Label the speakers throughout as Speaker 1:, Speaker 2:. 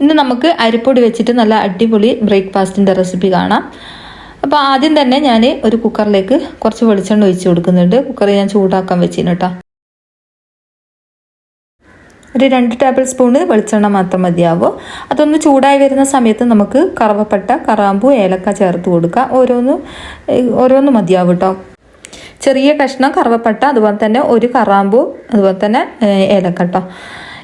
Speaker 1: ഇന്ന് നമുക്ക് അരിപ്പൊടി വെച്ചിട്ട് നല്ല അടിപൊളി ബ്രേക്ക്ഫാസ്റ്റിന്റെ റെസിപ്പി കാണാം. അപ്പോൾ ആദ്യം തന്നെ ഞാൻ ഒരു കുക്കറിലേക്ക് കുറച്ച് വെളിച്ചെണ്ണ ഒഴിച്ച് കൊടുക്കുന്നുണ്ട്. കുക്കർ ഞാൻ ചൂടാക്കാൻ വെച്ചിന് കേട്ടോ. ഒരു രണ്ട് ടേബിൾ സ്പൂണ് വെളിച്ചെണ്ണ മാത്രം മതിയാവും. അതൊന്ന് ചൂടായി വരുന്ന സമയത്ത് നമുക്ക് കറവപ്പട്ട കറാമ്പു ഏലക്ക ചേർത്ത് കൊടുക്കുക ഓരോന്ന് ഓരോന്ന് മതിയാവും കേട്ടോ. ചെറിയ കഷ്ണം കറവപ്പട്ട അതുപോലെ തന്നെ ഒരു കറാമ്പു അതുപോലെ തന്നെ ഏലക്ക കേട്ടോ.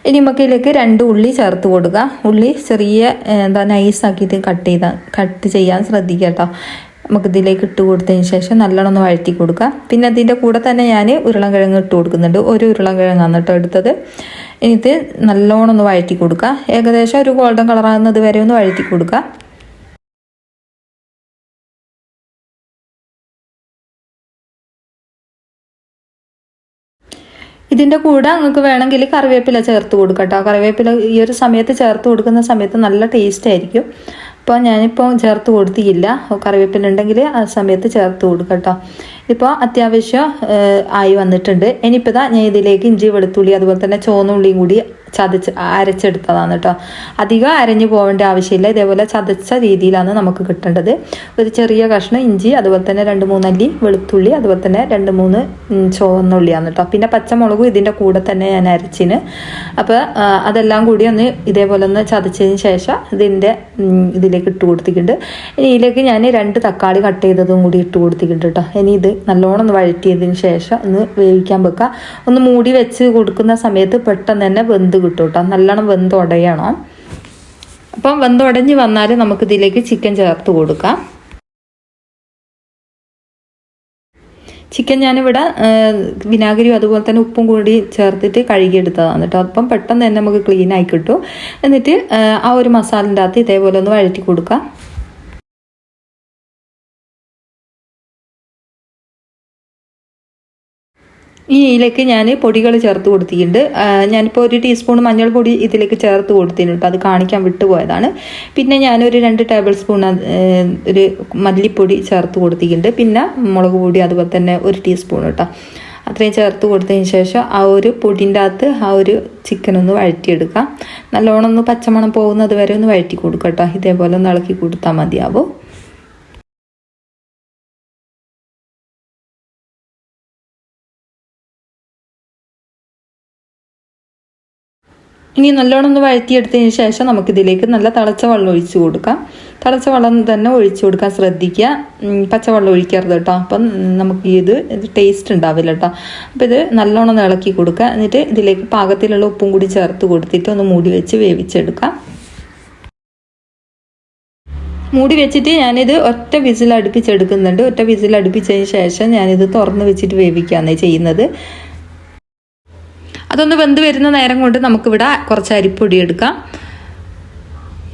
Speaker 1: ഇനി നമുക്കിതിലേക്ക് രണ്ട് ഉള്ളി ചേർത്ത് കൊടുക്കുക. ഉള്ളി ചെറിയ എന്താ നൈസ് നൈസാക്കിയിട്ട് കട്ട് ചെയ്താൽ കട്ട് ചെയ്യാൻ ശ്രദ്ധിക്കുക കേട്ടോ. നമുക്ക് ഇതിലേക്ക് ഇട്ട് കൊടുത്തതിന് ശേഷം നല്ലോണം ഒന്ന് വഴറ്റി കൊടുക്കുക. പിന്നെ അതിന്റെ കൂടെ തന്നെ ഞാൻ ഉരുളൻകിഴങ്ങ് ഇട്ട് കൊടുക്കുന്നുണ്ട്. ഒരു ഉരുളൻകിഴങ്ങാണ് കേട്ടോ എടുത്തത്. ഇനി ഇത് നല്ലോണം ഒന്ന് വഴറ്റി കൊടുക്കുക. ഏകദേശം ഒരു ഗോൾഡൻ കളറാകുന്നത് വരെ ഒന്ന് വഴറ്റി കൊടുക്കുക. ഇതിന്റെ കൂടെ നിങ്ങൾക്ക് വേണമെങ്കിൽ കറിവേപ്പില ചേർത്ത് കൊടുക്കട്ടോ കേട്ടോ. കറിവേപ്പില ഈ ഒരു സമയത്ത് ചേർത്ത് കൊടുക്കുന്ന സമയത്ത് നല്ല ടേസ്റ്റ് ആയിരിക്കും. അപ്പോൾ ഞാനിപ്പോൾ ചേർത്ത് കൊടുത്തില്ല. കറിവേപ്പില ഉണ്ടെങ്കിൽ ആ സമയത്ത് ചേർത്ത് കൊടുക്കാം കേട്ടോ. ഇപ്പോൾ അത്യാവശ്യം ആയി വന്നിട്ടുണ്ട്. ഇനിയിപ്പോൾ ഇതാ ഞാൻ ഇതിലേക്ക് ഇഞ്ചി വെളുത്തുള്ളി അതുപോലെ തന്നെ ചോന്നുള്ളിയും കൂടി ചതച്ച് അരച്ചെടുത്തതാണ് കേട്ടോ. അധികം അരഞ്ഞു പോകേണ്ട ആവശ്യമില്ല. ഇതേപോലെ ചതച്ച രീതിയിലാണ് നമുക്ക് കിട്ടേണ്ടത്. ഒരു ചെറിയ കഷ്ണം ഇഞ്ചി അതുപോലെ തന്നെ രണ്ട് മൂന്നല്ലി വെളുത്തുള്ളി അതുപോലെ തന്നെ രണ്ട് മൂന്ന് ചുവന്നുള്ളിയാണ് കേട്ടോ. പിന്നെ പച്ചമുളകും ഇതിന്റെ കൂടെ തന്നെ ഞാൻ അരച്ചിന്. അപ്പോൾ അതെല്ലാം കൂടി ഒന്ന് ഇതേപോലെ ഒന്ന് ചതച്ചതിന് ശേഷം ഇതിന്റെ ഇതിലേക്ക് ഇട്ട് കൊടുത്തിട്ടുണ്ട്. ഇനി ഇതിലേക്ക് ഞാൻ രണ്ട് തക്കാളി കട്ട് ചെയ്തതും കൂടി ഇട്ട് കൊടുത്തിട്ടുണ്ട് കേട്ടോ ഇനി ഇത് നല്ലോണം ഒന്ന് വഴറ്റിയതിന് ശേഷം ഒന്ന് വേവിക്കാൻ വെക്കുക ഒന്ന് മൂടി വെച്ച് കൊടുക്കുന്ന സമയത്ത് പെട്ടെന്ന് തന്നെ വെന്ത് കിട്ടും കേട്ടോ നല്ലോണം വെന്ത് ഉടയണം അപ്പം വെന്തുടഞ്ഞ് വന്നാൽ നമുക്കിതിലേക്ക് ചിക്കൻ ചേർത്ത് കൊടുക്കാം. ചിക്കൻ ഞാനിവിടെ വിനാഗിരിയും അതുപോലെ തന്നെ ഉപ്പും കൂടി ചേർത്തിട്ട് കഴുകിയെടുത്തതാണ് കേട്ടോ. അപ്പം പെട്ടെന്ന് തന്നെ നമുക്ക് ക്ലീൻ ആയി കിട്ടും. എന്നിട്ട് ആ ഒരു മസാലിന്റെ അകത്ത് ഇതേപോലെ ഒന്ന് വഴറ്റി കൊടുക്കാം. ഈ ഇതിലേക്ക് ഞാൻ പൊടികൾ ചേർത്ത് കൊടുത്തിട്ടുണ്ട്. ഞാനിപ്പോൾ ഒരു ടീസ്പൂൺ മഞ്ഞൾപ്പൊടി ഇതിലേക്ക് ചേർത്ത് കൊടുത്തിട്ടുണ്ട് അത് കാണിക്കാൻ വിട്ടുപോയതാണ്. പിന്നെ ഞാനൊരു രണ്ട് ടേബിൾ സ്പൂൺ ഒരു മല്ലിപ്പൊടി ചേർത്ത് കൊടുത്തിട്ടുണ്ട്. പിന്നെ മുളക് പൊടി അതുപോലെ തന്നെ ഒരു ടീസ്പൂൺ കേട്ടോ. അത്രയും ചേർത്ത് കൊടുത്തതിന് ശേഷം ആ ഒരു പൊടിന്റെ അകത്ത് ആ ഒരു ചിക്കൻ ഒന്ന് വഴറ്റിയെടുക്കാം. നല്ലോണം ഒന്ന് പച്ചമണം പോകുന്നത് വരെ ഒന്ന് വഴറ്റി കൊടുക്കാം കേട്ടോ. ഇതേപോലെ ഒന്ന് ഇളക്കി കൊടുത്താൽ മതിയാവും. ഇനി നല്ലോണം ഒന്ന് വഴറ്റിയെടുത്തതിന് ശേഷം നമുക്കിതിലേക്ക് നല്ല തിളച്ച വെള്ളം ഒഴിച്ചു കൊടുക്കാം. തിളച്ച വെള്ളം തന്നെ ഒഴിച്ചു കൊടുക്കാൻ ശ്രദ്ധിക്കുക. പച്ചവെള്ളം ഒഴിക്കരുത് കേട്ടോ. അപ്പം നമുക്ക് ഇത് ടേസ്റ്റ് ഉണ്ടാവില്ല കേട്ടോ. അപ്പോൾ ഇത് നല്ലോണം ഇളക്കി കൊടുക്കുക. എന്നിട്ട് ഇതിലേക്ക് പാകത്തിലുള്ള ഉപ്പും കൂടി ചേർത്ത് കൊടുത്തിട്ട് ഒന്ന് മൂടി വെച്ച് വേവിച്ചെടുക്കാം. മൂടി വെച്ചിട്ട് ഞാനിത് ഒറ്റ വിസിൽ അടുപ്പിച്ചെടുക്കുന്നുണ്ട് ഒറ്റ വിസിൽ അടുപ്പിച്ചതിന് ശേഷം ഞാനിത് തുറന്ന് വെച്ചിട്ട് വേവിക്കുകയാണ് ചെയ്യുന്നത്. അതൊന്ന് വെന്ത് വരുന്ന നേരം കൊണ്ട് നമുക്കിവിടെ കുറച്ച് അരിപ്പൊടി എടുക്കാം.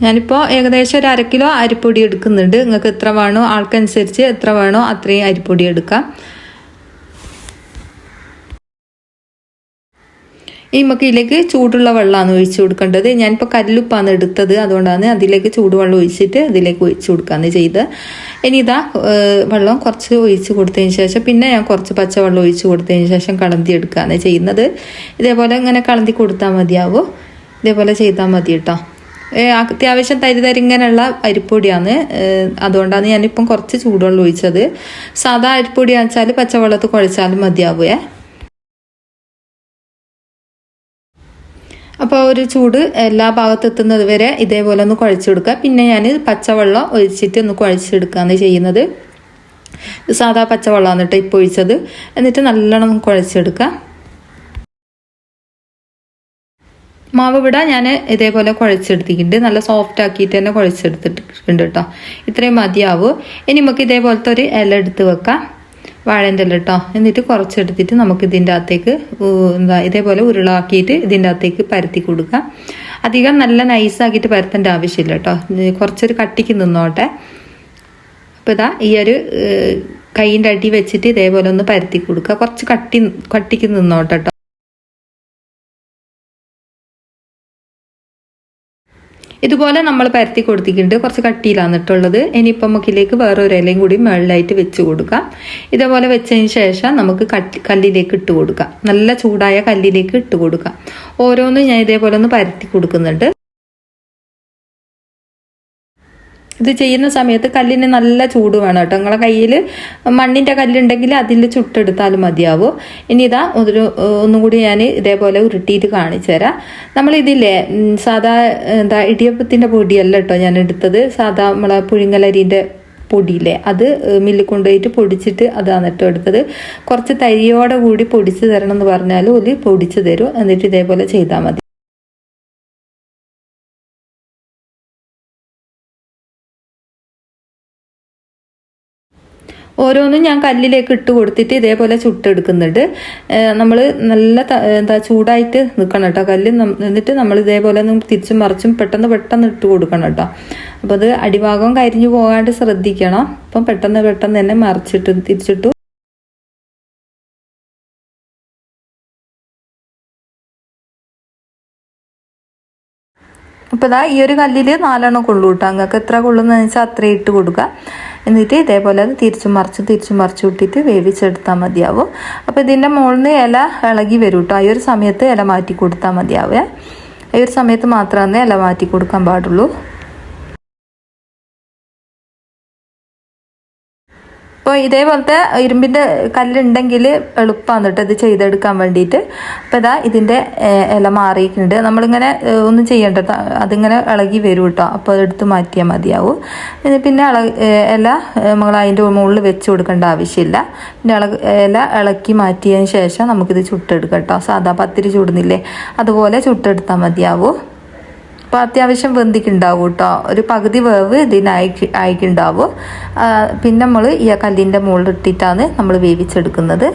Speaker 1: ഞാനിപ്പോൾ ഏകദേശം ഒരു അര കിലോ അരിപ്പൊടി എടുക്കുന്നുണ്ട്. നിങ്ങൾക്ക് എത്ര വേണോ ആൾക്കനുസരിച്ച് എത്ര വേണോ അത്രയും അരിപ്പൊടി എടുക്കാം. ഈ മക്കയിലേക്ക് ചൂടുള്ള വെള്ളമാണ് ഒഴിച്ച് കൊടുക്കേണ്ടത്. ഞാനിപ്പോൾ കല്ലുപ്പാണ് എടുത്തത്. അതുകൊണ്ടാണ് അതിലേക്ക് ചൂടുവെള്ളം ഒഴിച്ചിട്ട് അതിലേക്ക് ഒഴിച്ച് കൊടുക്കുകയാണ് ചെയ്ത് ഇനി ഇതാ വെള്ളം കുറച്ച് ഒഴിച്ച് കൊടുത്തതിന് ശേഷം പിന്നെ ഞാൻ കുറച്ച് പച്ചവെള്ളം ഒഴിച്ച് കൊടുത്തതിന് ശേഷം കളന്തി എടുക്കുകയാണ് ചെയ്യുന്നത്. ഇതേപോലെ ഇങ്ങനെ കളന്തി കൊടുത്താൽ മതിയാവും. ഇതേപോലെ ചെയ്താൽ മതി കേട്ടോ. അത്യാവശ്യം തരി ഇങ്ങനെയുള്ള അരിപ്പൊടിയാണ്. അതുകൊണ്ടാണ് ഞാനിപ്പം കുറച്ച് ചൂടുവെള്ളം ഒഴിച്ചത്. സാധാ അരിപ്പൊടി വെച്ചാൽ പച്ചവെള്ളത്ത് കുഴച്ചാലും മതിയാവുമേ അപ്പോൾ ഒരു ചൂട് എല്ലാ ഭാഗത്തെത്തുന്നത് വരെ ഇതേപോലെ ഒന്ന് കുഴച്ചെടുക്കുക പിന്നെ ഞാൻ പച്ചവെള്ളം ഒഴിച്ചിട്ട് ഒന്ന് കുഴച്ചെടുക്കുകയാണ് ചെയ്യുന്നത്. സാധാ പച്ചവെള്ളമാണ് കേട്ടോ ഇപ്പോൾ ഒഴിച്ചത്. എന്നിട്ട് നല്ലോണം കുഴച്ചെടുക്കുക. മാവ് വിട ഞാൻ ഇതേപോലെ കുഴച്ചെടുത്തിട്ടുണ്ട്. നല്ല സോഫ്റ്റ് ആക്കിയിട്ട് തന്നെ കുഴച്ചെടുത്തിട്ടുണ്ട് കേട്ടോ. ഇത്രയും മതിയാവും. ഇനി നമുക്ക് ഇതേപോലത്തെ ഒരു ഇല എടുത്ത് വെക്കാം. വാഴന്റെ ഇല കേട്ടോ എന്നിട്ട് കുറച്ചെടുത്തിട്ട് നമുക്ക് ഇതിന്റെ അകത്തേക്ക് എന്താ ഇതേപോലെ ഉരുളാക്കിയിട്ട് ഇതിന്റെ അകത്തേക്ക് പരത്തി കൊടുക്കാം. അധികം നല്ല നൈസാക്കിയിട്ട് പരത്തേണ്ട ആവശ്യമില്ല കേട്ടോ കുറച്ചൊരു കട്ടിക്ക് നിന്നോട്ടെ. അപ്പോൾ ഇതാ ഈ ഒരു കൈയിന്റെ അടി വെച്ചിട്ട് ഇതേപോലെ ഒന്ന് പരത്തി കൊടുക്കുക. കുറച്ച് കട്ടി കട്ടിക്ക് നിന്നോട്ടെ കേട്ടോ ഇതുപോലെ നമ്മൾ പരത്തി കൊടുത്തിട്ടുണ്ട്. കുറച്ച് കട്ടിയിലാണ് ഇട്ടുള്ളത്. ഇനിയിപ്പം നമുക്കിലേക്ക് വേറെ ഒരു ഇലയും കൂടി മുകളിലായിട്ട് വെച്ച് കൊടുക്കാം. ഇതേപോലെ വെച്ചതിന് ശേഷം നമുക്ക് കല്ലിലേക്ക് ഇട്ട് കൊടുക്കാം. നല്ല ചൂടായ കല്ലിലേക്ക് ഇട്ട് കൊടുക്കാം. ഓരോന്നും ഞാൻ ഇതേപോലെ ഒന്ന് പരത്തി കൊടുക്കുന്നുണ്ട്. ഇത് ചെയ്യുന്ന സമയത്ത് കല്ലിന് നല്ല ചൂട് വേണം കേട്ടോ. നിങ്ങളെ കയ്യിൽ മണ്ണിന്റെ കല്ലുണ്ടെങ്കിൽ അതിൽ ചുട്ടെടുത്താലും മതിയാവും. ഇനി ഇതാ ഒരു ഒന്നും കൂടി ഞാൻ ഇതേപോലെ ഉരുട്ടിയിട്ട് കാണിച്ചു തരാം. നമ്മളിതില്ലേ സാധാ എന്താ ഇടിയപ്പത്തിന്റെ പൊടിയല്ല കേട്ടോ ഞാൻ എടുത്തത്. സാധാ നമ്മളെ പുഴുങ്ങലരിന്റെ പൊടിയില്ലേ അത് മില്ലിൽ കൊണ്ടുപോയിട്ട് പൊടിച്ചിട്ട് അതാണ് കേട്ടോ എടുത്തത്. കുറച്ച് തരിയോടെ കൂടി പൊടിച്ച് തരണം എന്ന് പറഞ്ഞാൽ ഒരു പൊടിച്ച് തരും. എന്നിട്ട് ഇതേപോലെ ചെയ്താൽ മതി. ഓരോന്നും ഞാൻ കല്ലിലേക്ക് ഇട്ട് കൊടുത്തിട്ട് ഇതേപോലെ ചുട്ടെടുക്കുന്നുണ്ട്. നമ്മൾ നല്ല എന്താ ചൂടായിട്ട് നിൽക്കണം കേട്ടോ. കല്ല് നിന്നിട്ട് നമ്മൾ ഇതേപോലെ ഒന്ന് തിരിച്ചും മറിച്ചും പെട്ടെന്ന് പെട്ടെന്ന് ഇട്ട് കൊടുക്കണം കേട്ടോ. അപ്പോൾ അത് അടിഭാഗം കരിഞ്ഞു പോകാണ്ട് ശ്രദ്ധിക്കണം. അപ്പം പെട്ടെന്ന് പെട്ടെന്ന് തന്നെ മറിച്ചിട്ട് തിരിച്ചിട്ടു അപ്പോൾ ഇതാ ഈ ഒരു കല്ലിൽ നാലെണ്ണം കൊള്ളു കേട്ടോ. നിങ്ങൾക്ക് എത്ര കൊള്ളുന്നതെന്ന് വെച്ചാൽ അത്രയും ഇട്ട് കൊടുക്കുക എന്നിട്ട് ഇതേപോലെ അത് തിരിച്ചും മറിച്ച് തിരിച്ചും മറിച്ച് വിട്ടിട്ട് വേവിച്ചെടുത്താൽ മതിയാവും. അപ്പോൾ ഇതിന്റെ മുകളിൽ നിന്ന് ഇല ഇളകി വരും കേട്ടോ ഈ ഒരു സമയത്ത് ഇല മാറ്റി കൊടുത്താൽ മതിയാവേ. ഈ ഒരു സമയത്ത് മാത്രമേ ഇല മാറ്റി കൊടുക്കാൻ പാടുള്ളൂ. അപ്പോൾ ഇതേപോലത്തെ ഇരുമ്പിന്റെ കല്ലുണ്ടെങ്കിൽ എളുപ്പമാണ് കേട്ടോ ഇത് ചെയ്തെടുക്കാൻ വേണ്ടിയിട്ട് അപ്പോൾ ഇതാ ഇതിന്റെ ഇല മാറിയിട്ടുണ്ട്. നമ്മളിങ്ങനെ ഒന്നും ചെയ്യേണ്ട. അതിങ്ങനെ ഇളകി വരും കേട്ടോ അപ്പോൾ അതെടുത്ത് മാറ്റിയാൽ മതിയാവും. പിന്നെ ഇള ഇല നമ്മൾ അതിന്റെ മുകളിൽ വെച്ച് കൊടുക്കേണ്ട ആവശ്യമില്ല. പിന്നെ ഇള ഇല ഇളക്കി മാറ്റിയതിന് ശേഷം നമുക്കിത് ചുട്ടെടുക്കാം കേട്ടോ സാധാ പത്തിരി ചൂടുന്നില്ലേ? അതുപോലെ ചുട്ടെടുത്താൽ മതിയാവും. അപ്പോൾ അത്യാവശ്യം വെന്തിക്കുണ്ടാവും കേട്ടോ ഒരു പകുതി വേവ് ഇതിനായി ആയിക്കുണ്ടാവും ആ, പിന്നെ നമ്മൾ ഈ കല്ലിന്റെ മുകളിൽ ഇട്ടിട്ടാണ് നമ്മൾ വേവിച്ചെടുക്കുന്നത്.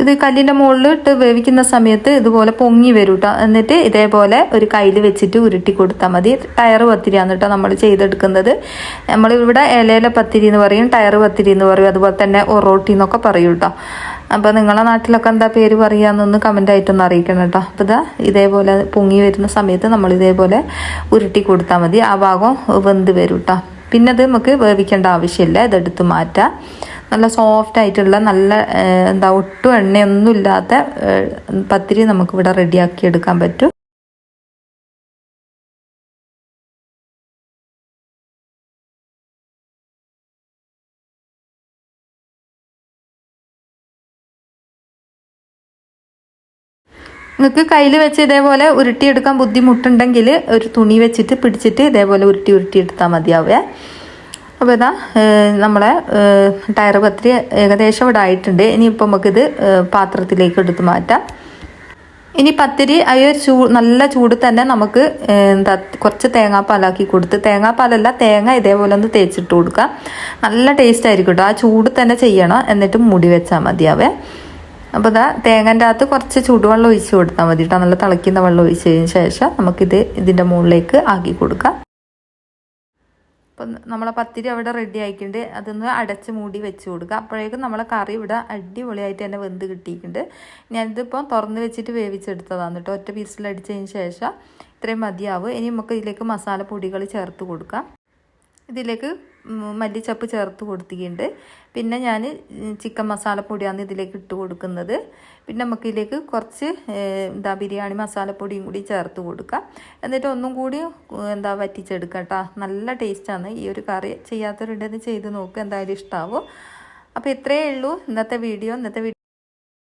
Speaker 1: ഇത് കല്ലിന്റെ മുകളിൽ ഇട്ട് വേവിക്കുന്ന സമയത്ത് ഇതുപോലെ പൊങ്ങി വരും കേട്ടോ എന്നിട്ട് ഇതേപോലെ ഒരു കയ്യിൽ വെച്ചിട്ട് ഉരുട്ടി കൊടുത്താൽ മതി. ടയർ പത്തിരിയാണ് കേട്ടോ നമ്മൾ ചെയ്തെടുക്കുന്നത്. നമ്മളിവിടെ ഇലയില പത്തിരി എന്ന് പറയും ടയർ പത്തിരി എന്ന് പറയും അതുപോലെ തന്നെ ഒറോട്ടി എന്നൊക്കെ പറയും കേട്ടോ അപ്പോൾ നിങ്ങളെ നാട്ടിലൊക്കെ എന്താ പേര് പറയാന്നൊന്ന് കമന്റ് ആയിട്ടൊന്ന് അറിയിക്കണം കേട്ടോ അപ്പോൾ ഇതാ ഇതേപോലെ പൊങ്ങി വരുന്ന സമയത്ത് നമ്മൾ ഇതേപോലെ ഉരുട്ടി കൊടുത്താൽ മതി. ആ ഭാഗം വെന്ത് വരും കേട്ടോ പിന്നെ അത് നമുക്ക് വേവിക്കേണ്ട ആവശ്യമില്ല. ഇതെടുത്ത് മാറ്റാം. നല്ല സോഫ്റ്റ് ആയിട്ടുള്ള നല്ല എന്താ ഒട്ടും എണ്ണയൊന്നും ഇല്ലാത്ത നമുക്ക് പത്തിരി നമുക്കിവിടെ റെഡിയാക്കി എടുക്കാൻ പറ്റും. നിങ്ങൾക്ക് കയ്യിൽ വെച്ച് ഇതേപോലെ ഉരുട്ടിയെടുക്കാൻ ബുദ്ധിമുട്ടുണ്ടെങ്കിൽ ഒരു തുണി വെച്ചിട്ട് പിടിച്ചിട്ട് ഇതേപോലെ ഉരുട്ടി ഉരുട്ടി എടുത്താൽ മതിയാവേ. അപ്പോൾ ഇതാ നമ്മളെ ടയർ പത്തിരി ഏകദേശം ഇവിടെ ആയിട്ടുണ്ട്. ഇനിയിപ്പോൾ നമുക്കിത് പാത്രത്തിലേക്ക് എടുത്ത് മാറ്റാം. ഇനി പത്തിരി ഒരു ചൂ നല്ല ചൂട് തന്നെ നമുക്ക് എന്താ കുറച്ച് തേങ്ങാപ്പാലാക്കി കൊടുത്ത് തേങ്ങാപ്പാലല്ല തേങ്ങ ഇതേപോലെ ഒന്ന് തേച്ചിട്ട് കൊടുക്കുക നല്ല ടേസ്റ്റ് ആയിരിക്കും കേട്ടോ ആ ചൂട് തന്നെ ചെയ്യണം. എന്നിട്ട് മുടി വെച്ചാൽ മതിയാവേ. അപ്പോൾ ഇതാ തേങ്ങന്റെ അകത്ത് കുറച്ച് ചൂടുവെള്ളം ഒഴിച്ച് കൊടുത്താൽ മതി കേട്ടോ നല്ല തിളയ്ക്കുന്ന വെള്ളം ഒഴിച്ചതിന് ശേഷം നമുക്കിത് ഇതിന്റെ മുകളിലേക്ക് ആക്കി കൊടുക്കാം. അപ്പം നമ്മളെ പത്തിരി അവിടെ റെഡി ആയിട്ടുണ്ട്. അതൊന്ന് അടച്ച് മൂടി വെച്ച് കൊടുക്കുക. അപ്പോഴേക്കും നമ്മളെ കറി ഇവിടെ അടിപൊളിയായിട്ട് തന്നെ വെന്ത് കിട്ടിയിട്ടുണ്ട്. ഞാനിതിപ്പോൾ തുറന്ന് വെച്ചിട്ട് വേവിച്ചെടുത്തതാണ് കേട്ടോ. ഒറ്റ പീസിലടിച്ചതിന് ശേഷം ഇത്രയും മതിയാവും. ഇനി നമുക്ക് ഇതിലേക്ക് മസാലപ്പൊടികൾ ചേർത്ത് കൊടുക്കാം. ഇതിലേക്ക് മല്ലിച്ചപ്പ് ചേർത്ത് കൊടുത്തിട്ടുണ്ട്. പിന്നെ ഞാൻ ചിക്കൻ മസാലപ്പൊടിയാണ് ഇതിലേക്ക് ഇട്ട് കൊടുക്കുന്നത്. പിന്നെ നമുക്ക് ഇതിലേക്ക് കുറച്ച് എന്താ ബിരിയാണി മസാലപ്പൊടിയും കൂടി ചേർത്ത് കൊടുക്കാം. എന്നിട്ട് ഒന്നും കൂടി എന്താ വറ്റിച്ചെടുക്കാം കേട്ടോ. നല്ല ടേസ്റ്റാണ്. ഈ ഒരു കറി ചെയ്യാത്തവരുണ്ടെന്ന് ചെയ്ത് നോക്കുക എന്തായാലും ഇഷ്ടമാവും അപ്പോൾ ഇത്രയേ ഉള്ളൂ. ഇന്നത്തെ വീഡിയോ. ഇന്നത്തെ വീഡിയോ